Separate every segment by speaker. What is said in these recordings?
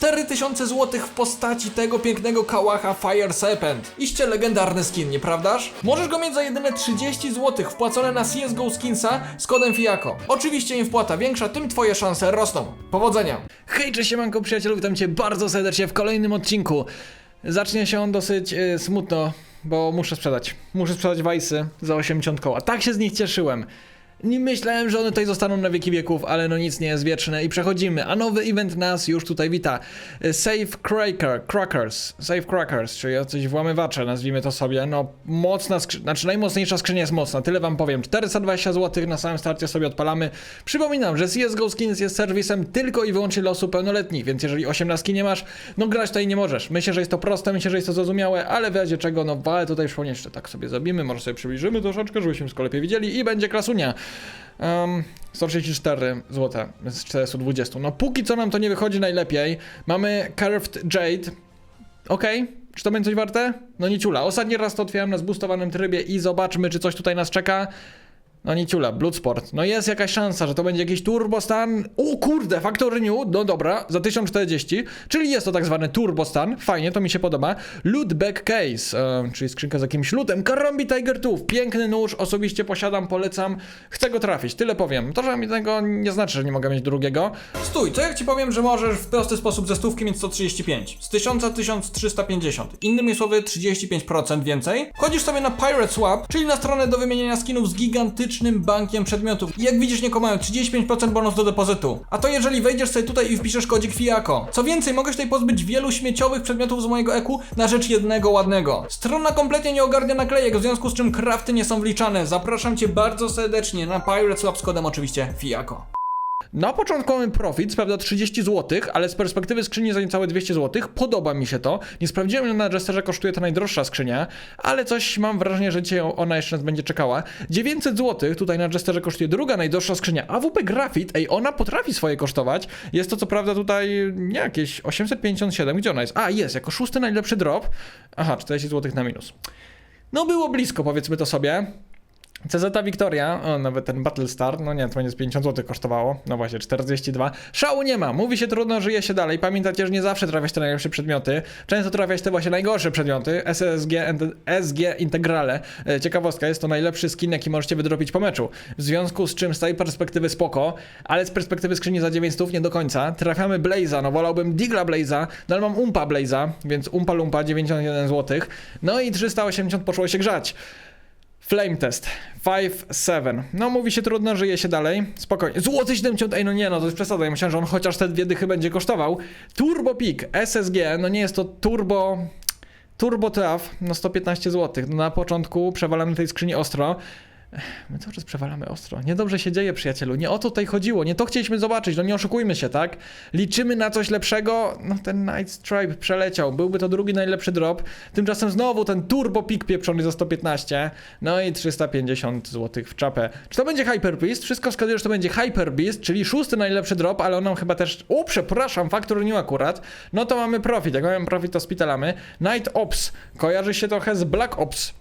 Speaker 1: 4000 zł w postaci tego pięknego kałacha Fire Serpent. Iście legendarny skin, nieprawdaż? Możesz go mieć za jedyne 30 zł wpłacone na CSGO Skinsa z kodem FIAKO. Oczywiście im wpłata większa, tym twoje szanse rosną. Powodzenia! Hej, cześć siemanko przyjacielu, witam cię bardzo serdecznie w kolejnym odcinku. Zacznie się on dosyć y, smutno, bo muszę sprzedać. Muszę sprzedać Wajsy za 80 koła. Tak się z nich cieszyłem. Nie myślałem, że one tutaj zostaną na wieki wieków, ale no nic nie jest wieczne i przechodzimy. A nowy event nas już tutaj wita. Save Cracker, Crackers, Save Crackers, czyli jacyś włamywacze, nazwijmy to sobie. No mocna skrzynia, znaczy najmocniejsza skrzynia jest mocna, tyle wam powiem. 420 zł na samym starcie sobie odpalamy. Przypominam, że CSGO Skins jest serwisem tylko i wyłącznie dla osób pełnoletnich, więc jeżeli 18 nie masz, no grać tutaj nie możesz. Myślę, że jest to proste, myślę, że jest to zrozumiałe, ale w razie czego, no ale tutaj przypomnieć, tak sobie zrobimy, może sobie przybliżymy troszeczkę, żebyśmy wszystko lepiej widzieli i będzie klasunia. Um, 134 zł z 420. No póki co nam to nie wychodzi najlepiej. Mamy Curved Jade. Okej. Czy to będzie coś warte? No nie ciula. Ostatni raz to otwieram na zboostowanym trybie i zobaczmy, czy coś tutaj nas czeka. No nie ciula, Bloodsport. No jest jakaś szansa, że to będzie jakiś turbo stan. O kurde, Factor Renew, no dobra, za 1040, czyli jest to tak zwany turbo stan. Fajnie, to mi się podoba. Loot Back Case, czyli skrzynka z jakimś lootem. Karambi Tiger Tooth, piękny nóż, osobiście posiadam, polecam. Chcę go trafić, tyle powiem. To, że mi tego nie znaczy, że nie mogę mieć drugiego. Stój, co jak ci powiem, że możesz w prosty sposób ze stówki mieć 135, z 1000 1350. Innymi słowy 35% więcej. Wchodzisz sobie na Pirate Swap, czyli na stronę do wymieniania skinów z gigantycznym bankiem przedmiotów. I jak widzisz, Nieko mają 35% bonus do depozytu. A to jeżeli wejdziesz sobie tutaj i wpiszesz kodzik FIAKO. Co więcej, mogę tutaj pozbyć wielu śmieciowych przedmiotów z mojego eku na rzecz jednego ładnego. Strona kompletnie nie ogarnia naklejek, w związku z czym krafty nie są wliczane. Zapraszam cię bardzo serdecznie na Pirate Swap z kodem oczywiście FIAKO. Na początku mamy profit, prawda 30 zł, ale z perspektywy skrzyni za niecałe 200 zł. Podoba mi się to. Nie sprawdziłem, ile na Jesterze kosztuje ta najdroższa skrzynia, ale coś mam wrażenie, że dzisiaj ona jeszcze nas będzie czekała. 900 zł tutaj na Jesterze kosztuje druga najdroższa skrzynia. AWP Graphit, ej, ona potrafi swoje kosztować. Jest to co prawda tutaj nie jakieś 857, gdzie ona jest? A, jest, jako szósty najlepszy drop. Aha, 40 zł na minus. No było blisko, powiedzmy to sobie. CZ Victoria, o, nawet ten Battlestar, no nie, to będzie z 50 zł kosztowało, no właśnie, 42. Szału nie ma, mówi się trudno, żyje się dalej. Pamiętajcie, że nie zawsze trafiać te najlepsze przedmioty, często trafiać te właśnie najgorsze przedmioty, SSG, SG Integrale. E, Ciekawostka, jest to najlepszy skin, jaki możecie wydropić po meczu. W związku z czym z tej perspektywy spoko, ale z perspektywy skrzyni za 900 nie do końca. Trafiamy Blaze'a, no wolałbym Digla Blaze'a, no ale mam Umpa Blaze'a, więc Umpa Lumpa 91 zł. No i 380 poszło się grzać. Flame test. 5-7. No mówi się trudno, żyje się dalej. Spokojnie. Złoty 70. Ej, no nie, no to jest przesada. Ja myślałem, że on chociaż te dwie dychy będzie kosztował. Turbo Peak SSG. No nie jest to turbo... Turbo Traf. No 115 zł. No na początku przewalamy tej skrzyni ostro. My cały czas przewalamy ostro. Niedobrze się dzieje, przyjacielu. Nie o to tutaj chodziło. Nie to chcieliśmy zobaczyć. No nie oszukujmy się, tak? Liczymy na coś lepszego. No ten Night Stripe przeleciał. Byłby to drugi najlepszy drop. Tymczasem znowu ten Turbo Peak pieprzony za 115. No i 350 zł w czapę. Czy to będzie Hyper Beast? Wszystko wskazuje, że to będzie Hyper Beast, czyli szósty najlepszy drop, ale on nam chyba też... O, przepraszam, Factor New akurat. No to mamy profit. Jak mamy profit, to spitalamy. Night Ops. Kojarzy się trochę z Black Ops.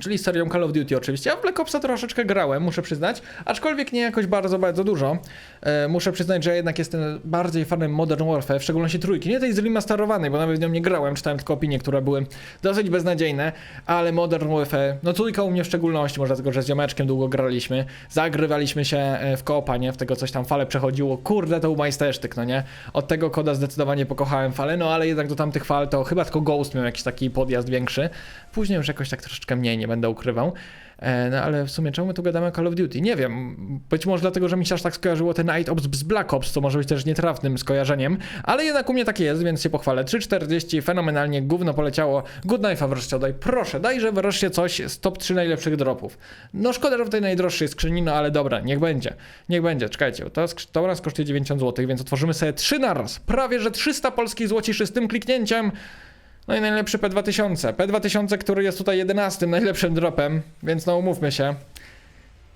Speaker 1: Czyli serią Call of Duty oczywiście. Ja w Black Opsa troszeczkę grałem, muszę przyznać, aczkolwiek nie jakoś bardzo, bardzo dużo. E, muszę przyznać, że jednak jestem bardziej fanem Modern Warfare, w szczególności trójki. Nie tej zremasterowanej, bo nawet w nią nie grałem, czytałem tylko opinie, które były dosyć beznadziejne, ale Modern Warfare, no trójka u mnie w szczególności, może dlatego, że z ziomeczkiem długo graliśmy, zagrywaliśmy się e, w koopa, nie? W tego coś tam fale przechodziło. Kurde, to był majstersztyk, no nie? Od tego koda zdecydowanie pokochałem falę, no ale jednak do tamtych fal to chyba tylko Ghost miał jakiś taki podjazd większy. Później już jakoś tak troszeczkę mniej, nie będę ukrywał. E, No ale w sumie czemu tu gadamy Call of Duty? Nie wiem. Być może dlatego, że mi się aż tak skojarzyło te Night Ops z Black Ops, co może być też nietrafnym skojarzeniem, ale jednak u mnie tak jest, więc się pochwalę. 3,40, fenomenalnie, gówno poleciało. Good Knife'a wreszcie daj. Proszę, dajże wreszcie coś z top 3 najlepszych dropów. No szkoda, że w tej najdroższej skrzyni, no ale dobra, niech będzie. Niech będzie, czekajcie, to, to nas kosztuje 90 zł, więc otworzymy sobie 3 naraz. Prawie, że 300 polskich złociszy z tym kliknięciem. No i najlepszy P2000. P2000, który jest tutaj 11 najlepszym dropem, więc no umówmy się.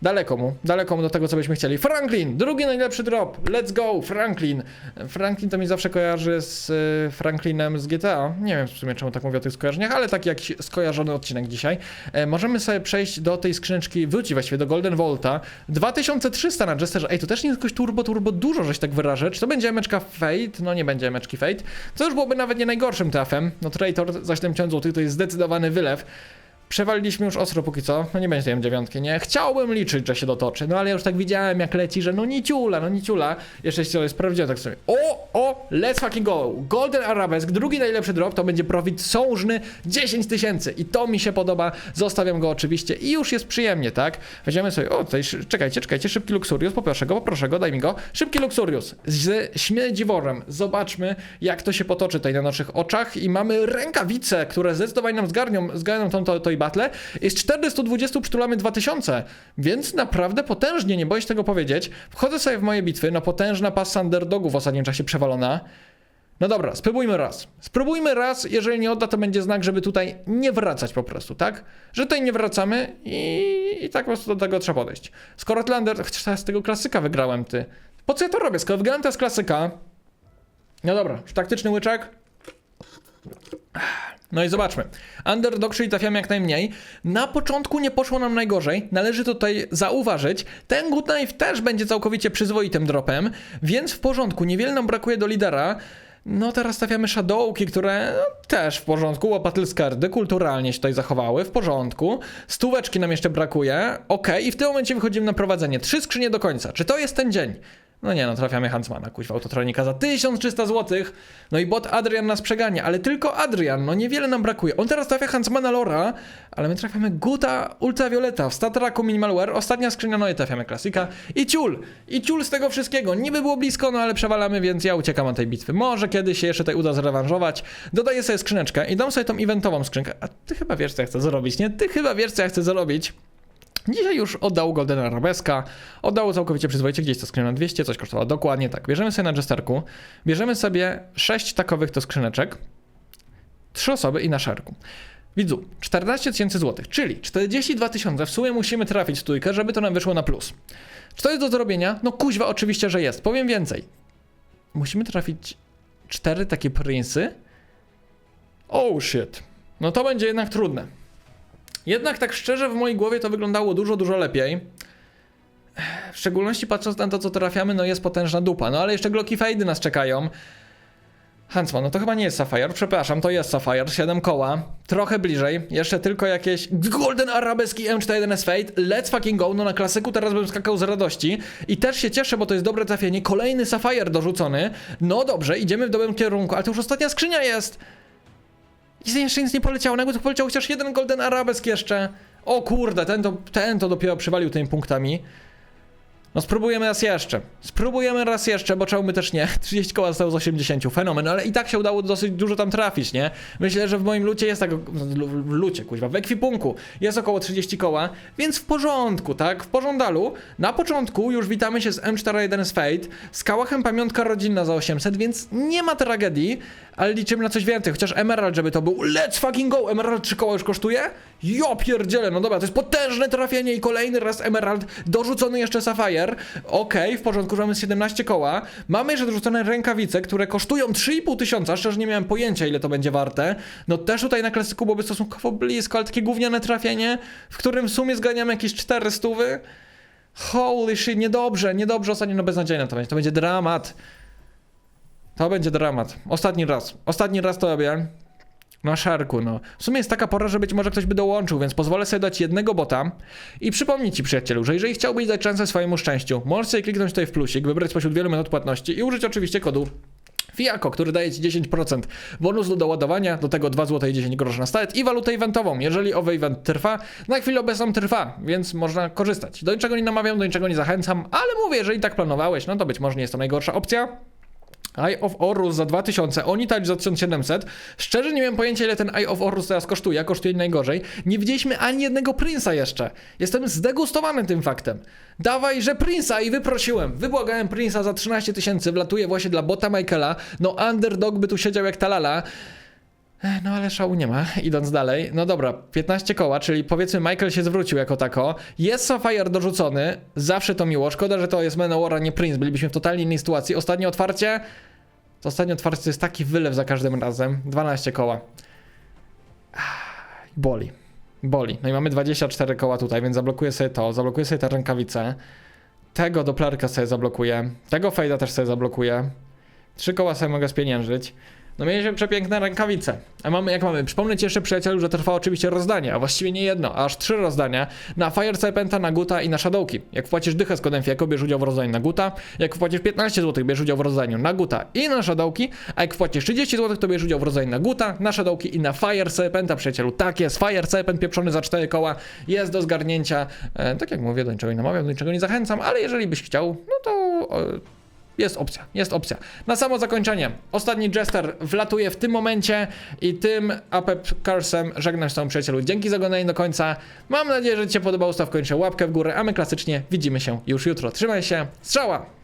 Speaker 1: Daleko mu, daleko mu do tego, co byśmy chcieli. Franklin, drugi najlepszy drop. Let's go, Franklin. Franklin to mi zawsze kojarzy z y, Franklinem z GTA. Nie wiem w sumie, czemu tak mówię o tych skojarzeniach, ale taki jakiś skojarzony odcinek dzisiaj. E, możemy sobie przejść do tej skrzyneczki, wrócić właściwie do Golden Volta. 2300 na Jesterze. Ej, to też nie jest jakoś turbo, turbo dużo, żeś tak wyrażę. Czy to będzie meczka Fate? No nie będzie meczki Fate. To już byłoby nawet nie najgorszym trafem. No Traitor za 7000 zł to jest zdecydowany wylew. Przewaliliśmy już ostro póki co, no nie będzie tej dziewiątki, nie? Chciałbym liczyć, że się dotoczy, no ale już tak widziałem jak leci, że no niciula, no niciula. Jeszcze się sprawdziłem tak sobie. O, o, let's fucking go. Golden Arabesk, drugi najlepszy drop, to będzie profit sążny 10 tysięcy i to mi się podoba, zostawiam go oczywiście i już jest przyjemnie, tak? Weźmiemy sobie, o tutaj, czekajcie, czekajcie, szybki Luxurius, poproszę go, poproszę go, daj mi go. Szybki Luxurius z śmiedziworem, zobaczmy jak to się potoczy tutaj na naszych oczach i mamy rękawice, które zdecydowanie nam zgarnią, zgarnią tą to, to battle. I z 420 przytulamy 2000, więc naprawdę potężnie, nie boję się tego powiedzieć. Wchodzę sobie w moje bitwy, no potężna pasa underdogów w ostatnim czasie przewalona. No dobra, spróbujmy raz. Spróbujmy raz, jeżeli nie odda, to będzie znak, żeby tutaj nie wracać po prostu, tak? Że tutaj nie wracamy i, i tak po prostu do tego trzeba podejść. Skoro teraz z tego klasyka wygrałem, ty. Po co ja to robię? Skoro wygrałem teraz klasyka, no dobra, taktyczny łyczek. No i zobaczmy. Underdog, czyli trafiamy jak najmniej. Na początku nie poszło nam najgorzej. Należy tutaj zauważyć. Ten Good Knife też będzie całkowicie przyzwoitym dropem, więc w porządku. Niewiele nam brakuje do lidera. No teraz stawiamy Shadowki, które no, też w porządku, łopatelskardy kulturalnie się tutaj zachowały, w porządku. Stóweczki nam jeszcze brakuje, ok, i w tym momencie wychodzimy na prowadzenie. Trzy skrzynie do końca. Czy to jest ten dzień? No nie, no trafiamy Hansmana, kuźwa, autotronika za 1300 zł. No i bot Adrian nas przegania, ale tylko Adrian, no niewiele nam brakuje. On teraz trafia Hansmana Lora, ale my trafiamy Guta Ultravioleta w Statraku Minimalware. Ostatnia skrzynia, no i trafiamy klasika. I ciul, i ciul z tego wszystkiego. Niby było blisko, no ale przewalamy, więc ja uciekam od tej bitwy. Może kiedyś się jeszcze tutaj uda zrewanżować. Dodaję sobie skrzyneczkę i dam sobie tą eventową skrzynkę. A ty chyba wiesz, co ja chcę zrobić, nie? Ty chyba wiesz, co ja chcę zrobić. Dzisiaj już oddał Golden Arabeska, oddało całkowicie przyzwoicie, gdzieś to skrzynia 200, coś kosztowało dokładnie tak. Bierzemy sobie na Jesterku, bierzemy sobie 6 takowych to skrzyneczek, 3 osoby i na szerku. Widzu, 14 tysięcy złotych, czyli 42 tysiące w sumie musimy trafić w trójkę, żeby to nam wyszło na plus. Czy to jest do zrobienia? No kuźwa, oczywiście, że jest. Powiem więcej. Musimy trafić 4 takie prinsy. Oh shit. No to będzie jednak trudne. Jednak tak szczerze w mojej głowie to wyglądało dużo, dużo lepiej. W szczególności patrząc na to, co trafiamy, no jest potężna dupa. No ale jeszcze Glocki Fade nas czekają. Huntsman, no to chyba nie jest Sapphire, przepraszam, to jest Sapphire, 7 koła, trochę bliżej, jeszcze tylko jakieś Golden Arabeski M41S Fate, let's fucking go, no na klasyku teraz bym skakał z radości. I też się cieszę, bo to jest dobre trafienie, kolejny Sapphire dorzucony, no dobrze, idziemy w dobrym kierunku, ale to już ostatnia skrzynia jest! I jeszcze nic nie poleciało, nagle to poleciał chociaż jeden Golden Arabesk jeszcze. O kurde, ten to, ten to dopiero przywalił tymi punktami. No spróbujemy raz jeszcze. Spróbujemy raz jeszcze, bo czemu my też nie. 30 koła zostało z 80, fenomen, ale i tak się udało dosyć dużo tam trafić, nie? Myślę, że w moim lucie jest tak, w lucie, kuźwa, w ekwipunku jest około 30 koła, więc w porządku, tak? W pożądalu. Na początku już witamy się z M41 z Fate, z kałachem pamiątka rodzinna za 800, więc nie ma tragedii, ale liczymy na coś więcej, chociaż Emerald, żeby to był. Let's fucking go, Emerald 3 koła już kosztuje? Jo pierdziele, no dobra, to jest potężne trafienie i kolejny raz Emerald, dorzucony jeszcze Sapphire, okej, w porządku, że mamy 17 koła, mamy jeszcze dorzucone rękawice, które kosztują 3,5 tysiąca, szczerze nie miałem pojęcia ile to będzie warte, no też tutaj na klasyku byłoby stosunkowo blisko, ale takie gówniane trafienie, w którym w sumie zganiamy jakieś 4 stówy, holy shit, niedobrze, niedobrze, ostatnio no beznadziejne to będzie, to będzie dramat. To będzie dramat. Ostatni raz. Ostatni raz to robię. Na szarku, no. W sumie jest taka pora, że być może ktoś by dołączył, więc pozwolę sobie dać jednego bota. I przypomnij ci, przyjacielu, że jeżeli chciałbyś dać szansę swojemu szczęściu, możesz sobie kliknąć tutaj w plusik, wybrać spośród wielu metod płatności i użyć oczywiście kodu Fiako, który daje ci 10% bonusu do ładowania, do tego 2 zł i 10 groszy na start i walutę eventową, jeżeli owy event trwa. Na chwilę obecną trwa, więc można korzystać. Do niczego nie namawiam, do niczego nie zachęcam, ale mówię, jeżeli tak planowałeś, no to być może nie jest to najgorsza opcja. Eye of Horus za 2000, Onitouch za 1700. Szczerze nie miałem pojęcia ile ten Eye of Horus teraz kosztuje, kosztuje najgorzej. Nie widzieliśmy ani jednego Prince'a jeszcze. Jestem zdegustowany tym faktem. Dawaj, że Prince'a i wyprosiłem. Wybłagałem Prince'a za 13 tysięcy, wlatuje właśnie dla bota Michaela. No underdog by tu siedział jak talala. No ale szału nie ma, idąc dalej. No dobra, 15 koła, czyli powiedzmy Michael się zwrócił jako tako. Jest Sapphire dorzucony, zawsze to miło. Szkoda, że to jest Manowar, a nie Prince. Bylibyśmy w totalnie innej sytuacji. Ostatnie otwarcie. To ostatnie otwarcie to jest taki wylew za każdym razem. 12 koła. Boli. Boli. No i mamy 24 koła tutaj, więc zablokuję sobie to, zablokuję sobie te rękawice. Tego Dopplerka sobie zablokuję. Tego Fejda też sobie zablokuję. Trzy koła sobie mogę spieniężyć. No mieliśmy przepiękne rękawice. A mamy, jak mamy? Przypomnę ci jeszcze przyjacielu, że trwa oczywiście rozdanie, a właściwie nie jedno, a aż trzy rozdania na Fire Serpenta, na Guta i na Shadowki. Jak wpłacisz dychę z kodem FIAKO, bierz udział w rozdaniu na Guta, jak wpłacisz 15 zł, bierz udział w rozdaniu na Guta i na Shadowki, a jak wpłacisz 30 zł, to bierz udział w rozdaniu na Guta, na Shadowki i na Fire Serpenta, przyjacielu. Tak jest, Fire Serpent pieprzony za 4 koła jest do zgarnięcia. E, tak jak mówię, do niczego nie namawiam, do niczego nie zachęcam, ale jeżeli byś chciał, no to... E, jest opcja, jest opcja. Na samo zakończenie, ostatni Jester wlatuje w tym momencie i tym Apep Carsem żegnam się z tobą przyjacielu. Dzięki za oglądanie do końca. Mam nadzieję, że Ci się podobało. Staw kończę łapkę w górę, a my klasycznie widzimy się już jutro. Trzymaj się, strzała!